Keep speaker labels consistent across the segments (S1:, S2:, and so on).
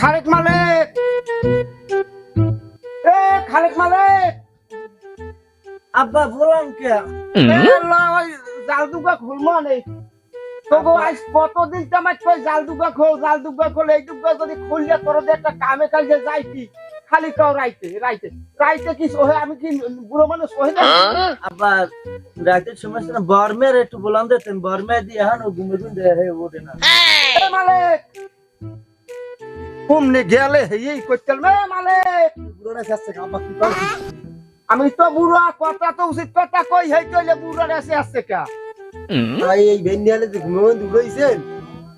S1: খালেক মালিক। এ খালেক মালিক।
S2: আব্বা বললাম কে?
S1: এ লা ওই জাল দুগা খুলমো নেই আজ কতদিন তোমার কই জাল দুগা খোল জাল দুগা খোল এই দুগা যদি খুললে তোর একটা কামে কাজে যাইতি খালি কাও রাইতে রাইতে। রাইতে কি সহে আমি কি বুড়ো মানুষ সহে না?
S2: আব্বা রাতের সময় না বর্মের একটু দে তুমি বর্মে দিয়ে ও ঘুমে ঘুম দেয় হে ওঠে না
S1: মালিক! কুমনে গেলে মালিক
S2: যাচ্ছে আব্বা কি
S1: আমি তো বুড়া কথা তো উচিত কথা কই হেই কইলে বুড়া এসে আসছে কা
S3: ভাই এই ভেন্ডিয়ালে যে ঘুমে উঠেছেন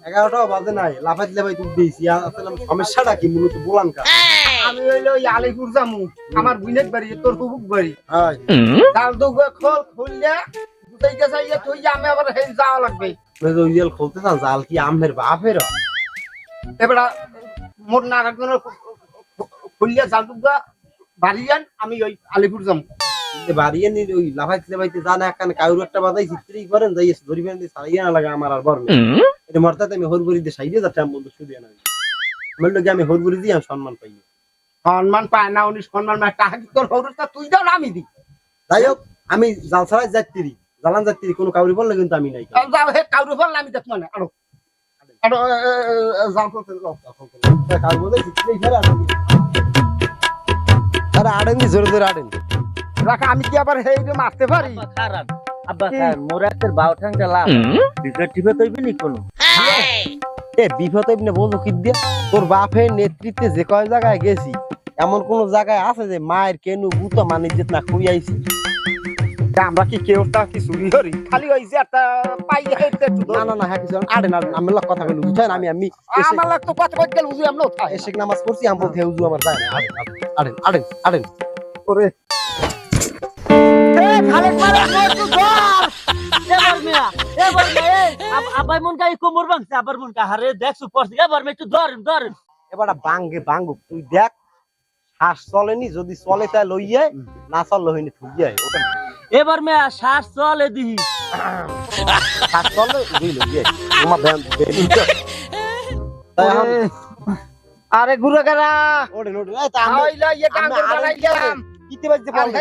S3: এগারোটা বাজে নাই লাফাত লাফাই তুই দিয়েছি আসলে সমস্যাটা কি মূলত বলান কা?
S1: আমি হইল আলিপুর যামু আমার বুইনের বাড়ি তোর হুবুক বাড়ি।
S3: হয়।
S1: কাল তো খোল খুললে দুটাইতে চাইয়ে তুই আমি আবার হেই যাওয়া লাগবে।
S3: ইয়েল খুলতে চান জাল কি আমের বাপের
S1: এবার মোর না খুললে বাড়ি যান আমি ওই আলিপুর যাম।
S3: বাড়িয়ে নি ওই লাফাইতে লাফাইতে জানা একখানে কাউর একটা বাজাই চিত্রি করেন যাই ধরিবেন দিয়ে না লাগে আমার আর বর্মে এটা মরতাতে আমি হরবরি দিয়ে সাইডে যাচ্ছি আমি বলতে শুধু না আমার লোকে আমি হরবরি দিয়ে আমি সম্মান পাই।
S1: সম্মান পায় না উনি সম্মান পায়। টাকা কি তোর হরুটা তুই দাও আমি
S3: যাই হোক আমি জাল ছাড়াই যাত্রী জালান যাত্রী কোনো কাউরি বললে কিন্তু আমি নাই।
S1: তাহলে যাও হে কাউরে বল আমি দেখব না আরও আরও যাও তো
S3: কাউর বলে চিত্রি ফেরা আরে আড়েন দি জোরে জোরে আড়েন।
S1: রাখ আমি কি আবার হেই মারতে পারি?
S2: খারাপ। আব্বা
S1: কি?
S2: মোর একটা বাউ লাভ বিকেট টিপে তৈবি নি কোনো?
S3: এ বিপদ এমনি বলব কি দিয়ে? তোর বাপের নেতৃত্বে যে কয় জায়গায় গেছি এমন কোন জায়গায় আছে যে মায়ের কেনু গুতো মানে না খুই আইছি?
S1: আমরা কি কেউ তা কি চুরি করি খালি ওই যে একটা পাই
S3: না না না হ্যাঁ কিছু না। আড়েন আড়েন আমি লোক কথা বলি বুঝছেন? আমি আমি
S1: আমার লাগ তো কথা কইতে গেল
S3: এসে নামাজ পড়ছি? আমি বলতে হুজু আমার যায় না।
S1: এ খালেক মারে মোর ধর।
S2: এবার মিয়া এবার মিয়া আব্বাই মন কাই কোমর ভাঙছে আবার মন কা হারে দেখছ পড়ছে এবার মে একটু ধরেন ধরেন
S3: এবার বাঙ্গে বাঙ্গু তুই দেখ শ্বাস চলেনি যদি চলে তাই লইয়ে না চললে হইনি থুইয়ে ওটা
S2: এবার মিয়া শ্বাস চলে দিহি।
S3: শ্বাস চললে দুই লইয়ে তোমার তাই
S1: আরে গুরু গারা
S3: ওড়েন ওড়েন এই তা আমি
S1: ইয়ে
S3: আমি
S1: ডাঙ্গর
S3: আরেক
S1: বানাই গেলাম
S3: কিতে
S1: আর
S3: পারলে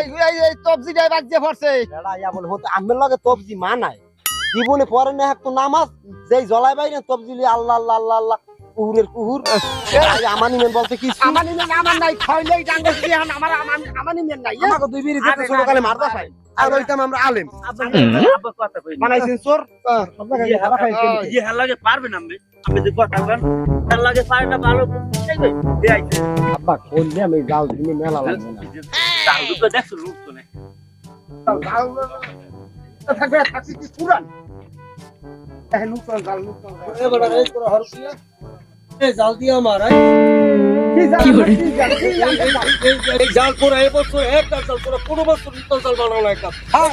S1: এই তবজি ডাই বাজে পড়ছে।
S3: এরা ইয়া বলে হতে আমের লগে তবজি মানায়। জীবনে পরে না তো নামাজ যেই জলাই বাই না তবজি আল্লাহ আল্লাহ আল্লাহ আল্লাহ কুহুরের কুহুর। এই আমানি মেন বলতে কি?
S1: আমার নিমেন আমার নাই খাইলেই ডাঙ্গর দিয়ে আমার আমার আমার নিমেন নাই?
S3: আমাকে দুই বিড়ি দিতে ছোট কালে মারদা খাই আর ওইটাম আমরা আলেম। বানাইছেন চোর?
S2: হালা- ইয়ে হালাগে পারবেন আপনি? আপনি যে কথা বলেন হালাগে পারে না ভালো দেখবে এই আইছে।
S3: আমি যাও দিনে মেলা লাগবে না।
S2: দাও দুটো দেখছ লুট তো নেই।
S1: থাকবে থাকছি কি পুরান এই লুকন জাল লুকন জাল।
S3: এই জাল দিয়ে? আমার
S1: কি জাল কি জাল জাল
S3: পুরো একটা জাল পুরো কোনো বছর নিতল জাল বানানো একটা
S1: হ্যাঁ,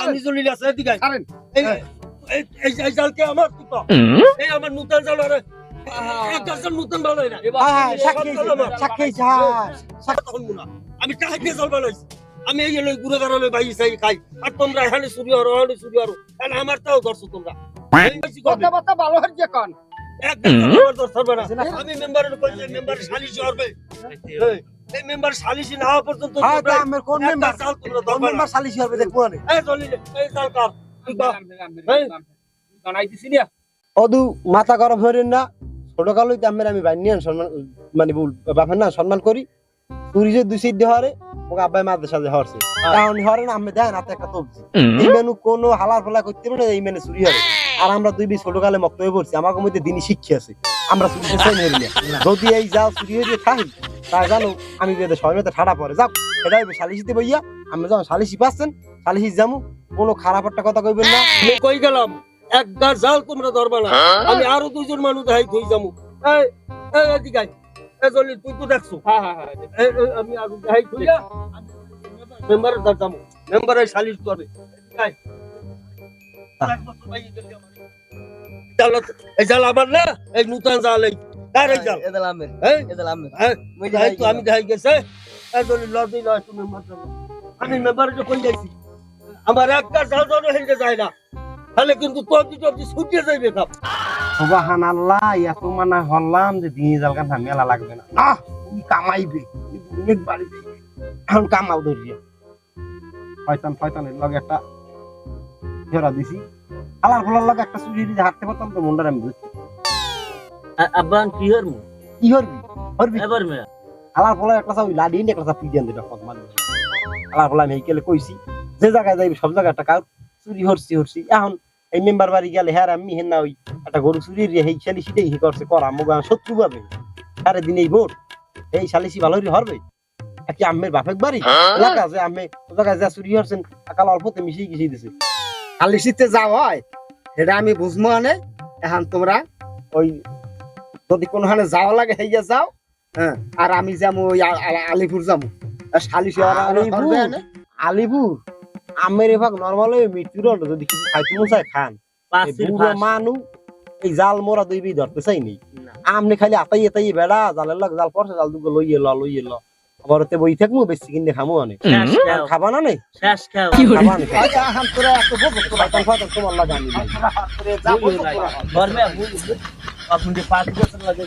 S1: আমি
S3: জলিল আছে এদিকে এই এই এই জালকে আমার তুতো এই আমার নূতন জাল আরে নূতন বানাই না
S1: হ্যাঁ, সাক্ষী সাক্ষী
S3: সাক্ষী আমি টাকা দিয়ে জল বানাইছি আমি এই লই গুড়া গাড়া লই বাইছি খাই। খাই আর তোমরা এখানে চুরি হরো এখানে চুরি হরো তাহলে আমার তাও ধরছো তোমরা।
S1: ভালো হচ্ছে কোন?
S3: আমি মেম্বারের কইলে মেম্বার সালিশি হবে এই, এই মেম্বার সালিশি না হওয়া পর্যন্ত
S1: আমার কোন
S3: তোমরা ধরবে না।
S1: সালিশি হবে দেখব না
S3: এই জলিল এই কার?
S1: না।
S3: অদু মাথা গরম হইরেন না। ছোট কালো আমের আমি বানিয়ে সম্মান মানে বল বাপের না সম্মান করি। যে দুই সিদ্ধ হরে ওকে আব্বাই হরছে কারণ হরে না আমি দেয় হাতে একটা তবজি এই মেনু কোনো হালার ফলা করতে পারে না এই মেনে চুরি হরে আর আমরা দুই বিশ ছোট কালে মক্ত হয়ে পড়ছি আমার মধ্যে দিনই শিক্ষা আছে। আমরা হইলে। যদি এই যাও চুরি হয়ে থাকি তা জানো আমি বেদে মধ্যে ঠাড়া পড়ে যাও সেটা সালিশিতে বইয়া আমি যখন সালিশি পাচ্ছেন সালিশি যামু কোনো খারাপ একটা কথা কইবেন না।
S4: কই গেলাম? এক গাছ জাল তোমরা ধরবা না আমি আরও দুইজন মানুষ থই যাব এই এই এদিকে আয়। এই জলি তুই তো দেখছ?
S1: হ্যাঁ হ্যাঁ হ্যাঁ
S4: আমি আরও দেখাই থই যা। মেম্বারের দার যাব মেম্বারের সালিশ করে এদিকে এক বছর বাইরে গেলি আমার। জাল এই জাল আমার না? এই নূতন জাল এই। কার এই জাল? এই? হ্যাঁ? তো আমি দেখাই গেছে। এই জলি লয় তুমি মেম্বার আমি মেম্বারে তো যাইছি আমার একটা জাল জাল হেঁটে যায় না। তাহলে কিন্তু তোর দুটো ছুটিয়ে যাইবে কাপ
S3: সুবাহান আল্লাহ এত মানা হল্লাম যে দিন জাল কান মেলা লাগবে না। তুমি কামাইবে? অনেক বাড়িতে এখন কামাও ধরিয়ে ফয়তান ফয়তানের লগে একটা জোড়া দিছি। আলার ফলার লগে একটা চুরি দিয়ে হাঁটতে পারতাম তো মনটার আমি ধরছি।
S2: আ- আব্বা কি হর মু
S3: কি হরবি? হরবি?
S2: এবার মেয়া
S3: আলার ফলার একটা চাই লাডি নিয়ে একটা চাপি দিয়ে দিটা কত মারবে আলার ফলা আমি কেলে কইছি যে জায়গায় যাইবি সব জায়গায় একটা কাউ চুরি হরছি হরছি। এখন এই মেম্বার বাড়ি গেলে হ্যাঁ আমি হেন না ওই একটা গরু চুরি এই সেটাই হি করছে করা মুগা শত্রু পাবে। সারে দিন এই ভোট। এই শালিসি ভালো করে হরবে। কি আমের বাপেক বাড়ি? এলাকা যে আমি জায়গায় যা চুরি হরছেন কাল অল্পতে মিশিয়ে গিয়ে দিছে।
S1: খালি শীতে যাও হয় এটা আমি বুঝব আনে। এখন তোমরা ওই যদি কোনখানে যাওয়া লাগে হইয়া যাও হ্যাঁ আর আমি যাব ওই আলিপুর যাব শালিশ
S3: আলিপুর? আলিপুর? আমের এভাগ নর্মাল মৃত্যুর যদি কিছু খাইতে চায় খান। এই এই জাল মোরা দুই বি ধরতে চাইনি।
S2: না।
S3: আমনে খালি আতাই এতাই বেড়া জালের লাগ জাল পড়ছে জাল দুগো লইয়ে ল লইয়ে ল। ঘরতে বই থাকব বেশি কিনে খামো অনেক খাবা না নেই তোমার লাগা আমি
S2: পাঁচ বছর লাগে।